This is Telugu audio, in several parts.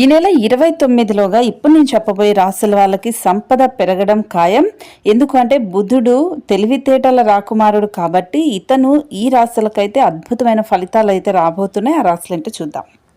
ఈ నెల ఇరవై తొమ్మిదిలోగా ఇప్పుడు నేను చెప్పబోయే రాసుల వాళ్ళకి సంపద పెరగడం ఖాయం. ఎందుకంటే బుధుడు తెలివితేటల రాకుమారుడు కాబట్టి ఇతను ఈ రాశులకైతే అద్భుతమైన ఫలితాలు అయితే రాబోతున్నాయి. ఆ రాశులు ఏంటో చూద్దాం.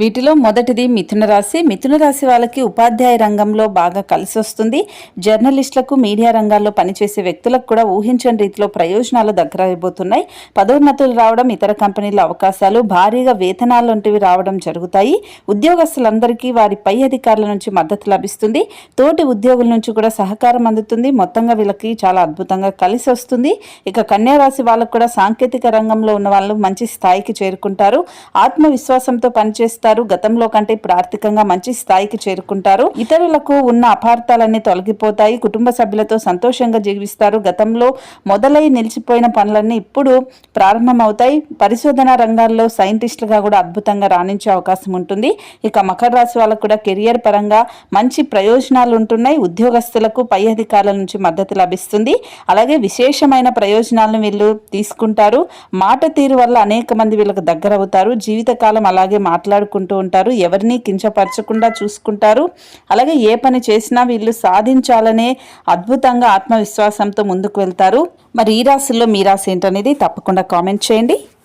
వీటిలో మొదటిది మిథున రాశి. మిథున రాశి వాళ్ళకి ఉపాధ్యాయ రంగంలో బాగా కలిసి వస్తుంది. జర్నలిస్టులకు మీడియా రంగాల్లో పనిచేసే వ్యక్తులకు కూడా ఊహించని రీతిలో ప్రయోజనాలు దగ్గర అయిపోతున్నాయి. పదోన్నతులు రావడం ఇతర కంపెనీల అవకాశాలు భారీగా వేతనాలు వంటివి రావడం జరుగుతాయి. ఉద్యోగస్తులందరికీ వారి పై అధికారుల నుంచి మద్దతు లభిస్తుంది. తోటి ఉద్యోగుల నుంచి కూడా సహకారం అందుతుంది. మొత్తంగా వీళ్ళకి చాలా అద్భుతంగా కలిసి వస్తుంది. ఇక కన్యారాశి వాళ్ళకు కూడా సాంకేతిక రంగంలో ఉన్న వాళ్ళు మంచి స్థాయికి చేరుకుంటారు. ఆత్మవిశ్వాసంతో పనిచేస్తారు గతంలో కంటే ఇప్పుడు ఆర్థికంగా మంచి స్థాయికి చేరుకుంటారు. ఇతరులకు ఉన్న అపార్థాలన్నీ తొలగిపోతాయి. కుటుంబ సభ్యులతో సంతోషంగా జీవిస్తారు. గతంలో మొదలై నిలిచిపోయిన పనులన్నీ ఇప్పుడు ప్రారంభమవుతాయి. పరిశోధన రంగాల్లో సైంటిస్టులుగా కూడా అద్భుతంగా రాణించే అవకాశం ఉంటుంది. ఇక మకర రాశి వాళ్ళకు కూడా కెరియర్ పరంగా మంచి ప్రయోజనాలు ఉంటున్నాయి. ఉద్యోగస్తులకు పై అధికారుల నుంచి మద్దతు లభిస్తుంది. అలాగే విశేషమైన ప్రయోజనాలను వీళ్ళు తీసుకుంటారు. మాట తీరు వల్ల అనేక మంది వీళ్ళకి దగ్గర అవుతారు జీవితకాలం అలాగే చేసుకుంటూ ఉంటారు. ఎవరిని కించపరచకుండా చూసుకుంటారు. అలాగే ఏ పని చేసినా వీళ్ళు సాధించాలనే అద్భుతంగా ఆత్మవిశ్వాసంతో ముందుకు వెళ్తారు. మరి ఈ రాశుల్లో మీ రాశి ఏంటనేది తప్పకుండా కామెంట్ చేయండి.